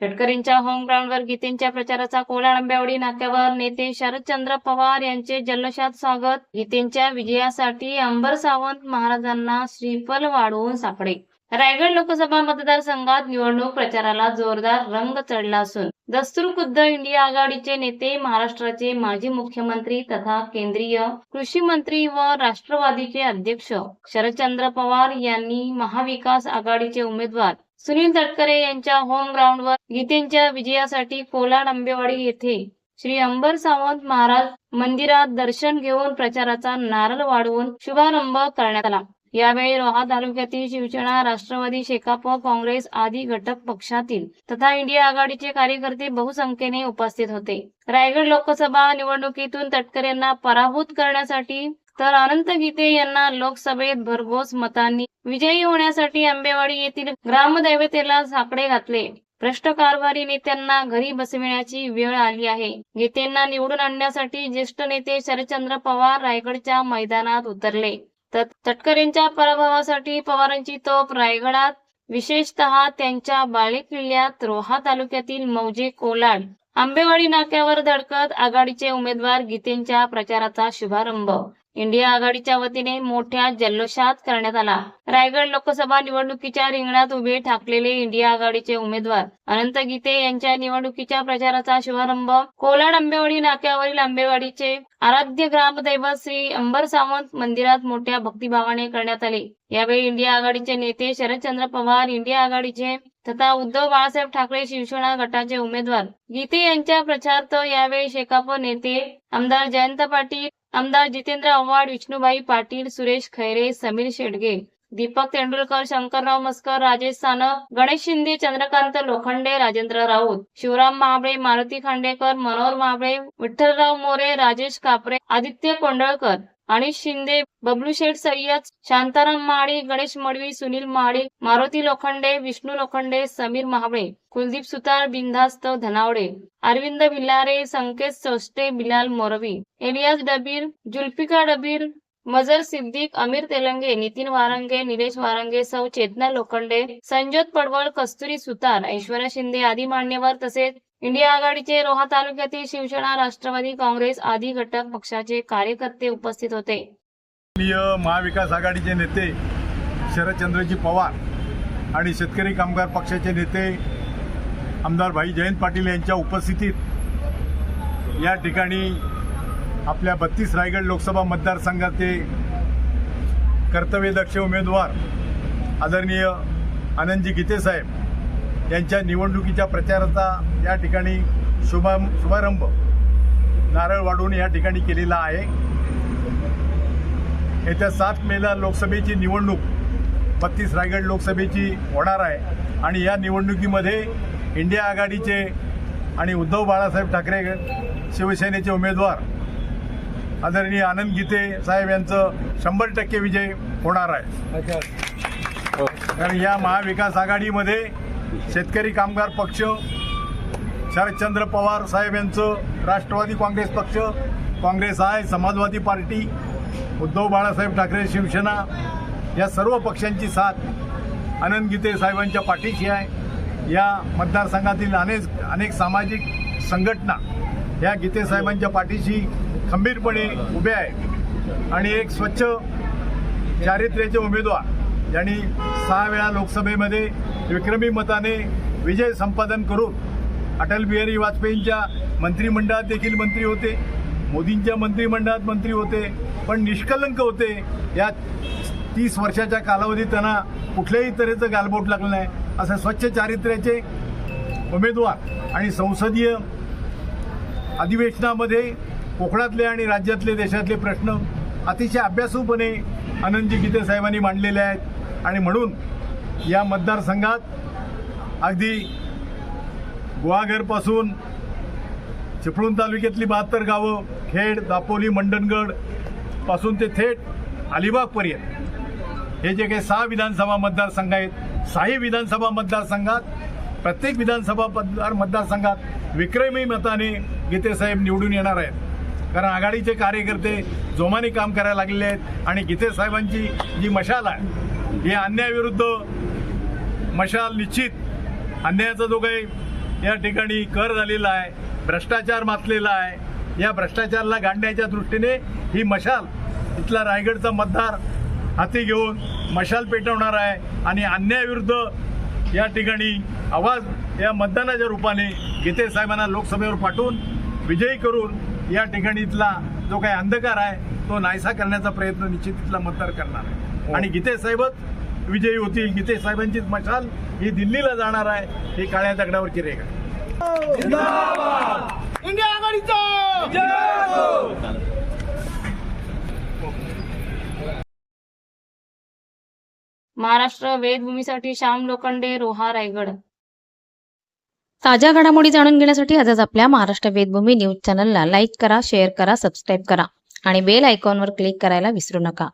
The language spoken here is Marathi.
शेतकरींच्या होमग्राऊंडवर गीतेंच्या प्रचाराचा कोला आंब्यावडी नाक्यावर नेते शरदचंद्र पवार यांचे जल्लोषात स्वागत. गीतेंच्या विजयासाठी अंबर सावंत महाराजांना श्रीफल वाढवून सापडे. रायगड लोकसभा मतदारसंघात निवडणूक प्रचाराला जोरदार रंग चढला असून दस्तूर खुद्द इंडिया आघाडीचे नेते महाराष्ट्राचे माजी मुख्यमंत्री तथा केंद्रीय कृषी मंत्री व राष्ट्रवादीचे अध्यक्ष शरदचंद्र पवार यांनी महाविकास आघाडीचे उमेदवार सुनील तटकरे यांच्या होम ग्राउंडवर गीतेंच्या विजयासाठी कोलाड आंबेवाडी येथे श्री अंबर सावंत महाराज मंदिरात दर्शन घेऊन प्रचाराचा नारळ वाढवून शुभारंभ करण्यात आला. यावेळी रोहा तालुक्यातील शिवसेना राष्ट्रवादी शेकाप काँग्रेस आदी घटक पक्षातील तथा इंडिया आघाडीचे कार्यकर्ते बहुसंख्येने उपस्थित होते. रायगड लोकसभा निवडणुकीतून तटकर यांना पराभूत करण्यासाठी तर अनंत गीते यांना लोकसभेत भरघोस मतांनी विजयी होण्यासाठी आंबेवाडी येथील ग्रामदैवतेला साकडे घातले. भ्रष्ट कारभारी नेत्यांना घरी बसविण्याची वेळ आली आहे. गीतेंना निवडून आणण्यासाठी ज्येष्ठ नेते शरदचंद्र पवार रायगडच्या मैदानात उतरले. तर तटकरेंच्या पराभवासाठी पवारांची तोप रायगडात. विशेषतः त्यांच्या बाळे किल्ल्यात रोहा तालुक्यातील मौजे कोलाड आंबेवाडी नाक्यावर धडकत आघाडीचे उमेदवार गीतेंच्या प्रचाराचा शुभारंभ. इंडिया आघाडीच्या वतीने मोठ्या जल्लोषात करण्यात आला. रायगड लोकसभा निवडणुकीच्या रिंगणात उभे ठाकलेले इंडिया आघाडीचे उमेदवार अनंत गीते यांच्या निवडणुकीच्या प्रचाराचा शुभारंभ. कोलाड आंबेवाडी नाक्यावरील आंबेवाडीचे आराध्य ग्रामदैवत श्री अंबर सावंत मंदिरात मोठ्या भक्तिभावाने करण्यात आले. यावेळी इंडिया आघाडीचे नेते शरदचंद्र पवार इंडिया आघाडीचे तथा उद्धव बाळासाहेब ठाकरे शिवसेना गटाचे उमेदवार. गीते यांच्या प्रचारार्थ यावेळी शेकाप नेते आमदार जयंत पाटील आमदार जितेंद्र आव्हाड विष्णूबाई पाटील सुरेश खैरे समीर शेडगे दीपक तेंडुलकर शंकरराव मस्कर राजेश सानप गणेश शिंदे चंद्रकांत लोखंडे राजेंद्र राऊत शिवराम महाबळे मारुती खांडेकर मनोहर महाबळे विठ्ठलराव मोरे राजेश कापरे आदित्य कोंडळकर आणि शिंदे बबलू शेठ सय्यद शांताराम माळी गणेश मडवी सुनील माळी मारुती लोखंडे विष्णू लोखंडे समीर महाबळे कुलदीप सुतार बिंधास्त धनावडे अरविंद भिल्लारे संकेत सोष्टे बिलाल मोरवी एलियास डबीर जुल्फिका डबीर मजर सिद्दीक अमीर तेलंगे नितीन वारंगे निलेश वारंगे सौ चेतना लोखंडे संजोत पडवळ कस्तुरी सुतार ऐश्वर्या शिंदे आदी मान्यवर तसेच इंडिया आघाडीचे रोहा तालुक्यातील शिवसेना राष्ट्रवादी काँग्रेस आदी घटक पक्षाचे कार्यकर्ते उपस्थित होते. महाविकास आघाडीचे नेते शरदचंद्रजी पवार आणि शेतकरी कामगार पक्षाचे नेते आमदार भाई जयंत पाटील यांच्या उपस्थितीत या ठिकाणी आपल्या बत्तीस रायगड लोकसभा मतदारसंघाचे कर्तव्यदक्ष उमेदवार आदरणीय आनंदजी गीतेसाहेब यांच्या निवडणुकीच्या प्रचाराचा या ठिकाणी शुभा शुभारंभ नारळ वाढवून या ठिकाणी केलेला आहे. येत्या सात मेला लोकसभेची निवडणूक बत्तीस रायगड लोकसभेची होणार आहे आणि या निवडणुकीमध्ये इंडिया आघाडीचे आणि उद्धव बाळासाहेब ठाकरे शिवसेनेचे उमेदवार आदरणीय आनंद गीते साहेब यांचं शंभर टक्के विजय होणार आहे. कारण या महाविकास आघाडीमध्ये शेतकरी कामगार पक्ष शरदचंद्र पवार साहेब यांचं राष्ट्रवादी काँग्रेस पक्ष काँग्रेस आहे समाजवादी पार्टी उद्धव बाळासाहेब ठाकरे शिवसेना या सर्व पक्षांची साथ आनंद गीते साहेबांच्या पाठीशी आहे. या मतदारसंघातील अनेक अनेक सामाजिक संघटना या गीते साहेबांच्या पाठीशी खंबीरपणे उभे आहे आणि एक स्वच्छ चारित्र्याचे उमेदवार यांनी सहा वेळा लोकसभेमध्ये विक्रमी मताने विजय संपादन करून अटल बिहारी वाजपेयींच्या मंत्रिमंडळात देखील मंत्री होते. मोदींच्या मंत्रिमंडळात मंत्री होते. पण निष्कलंक होते. या तीस वर्षाच्या कालावधीत त्यांना कुठल्याही तऱ्हेचं गालबोट लागलं नाही. असं स्वच्छ चारित्र्याचे उमेदवार आणि संसदीय अधिवेशनामध्ये कोकणातले आणि राज्यातले देशातले प्रश्न अतिशय अभ्यासूपणे आनंदजी गीते साहेबांनी मांडलेले आहेत. आणि म्हणून या मतदारसंघात अगदी गुहागरपासून चिपळूण तालुक्यातली बहात्तर गावं खेड दापोली मंडणगडपासून ते थेट अलिबागपर्यंत हे जे काही सहा विधानसभा मतदारसंघ आहेत सहाही विधानसभा मतदारसंघात प्रत्येक विधानसभा मतदार मतदारसंघात विक्रमी मताने गीतेसाहेब निवडून येणार आहेत. कारण आघाडीचे कार्यकर्ते जोमाने काम करायला लागलेले आहेत आणि गीतेसाहेबांची जी मशाल आहे ही अन्यायाविरुद्ध मशाल निश्चित अन्यायाचा जो काही या ठिकाणी कर झालेला आहे भ्रष्टाचार माचलेला आहे या भ्रष्टाचाराला गाडण्याच्या दृष्टीने ही मशाल इथला रायगडचा मतदार हाती घेऊन मशाल पेटवणार आहे आणि अन्यायाविरुद्ध या ठिकाणी आवाज या मतदानाच्या रूपाने गीते साहेबांना लोकसभेवर पाठवून विजयी करून या ठिकाणी इथला जो काही अंधकार आहे तो नाहीसा करण्याचा प्रयत्न निश्चित इथला मतदार करणार आहे. आणि गीते साहेबच विजयी होतील. गीते साहेबांचीच मशाल ही दिल्लीला जाणार आहे. ही काळ्या दगडावरची रेखा आहे. इंडिया आघाडीचा! महाराष्ट्र वेदभूमीसाठी श्याम लोखंडे रोहा रायगड. ताज्या घडामोडी जाणून घेण्यासाठी आजच आपल्या महाराष्ट्र वेदभूमी न्यूज चॅनलला लाईक करा शेअर करा सबस्क्राईब करा आणि बेल आयकॉनवर क्लिक करायला विसरू नका.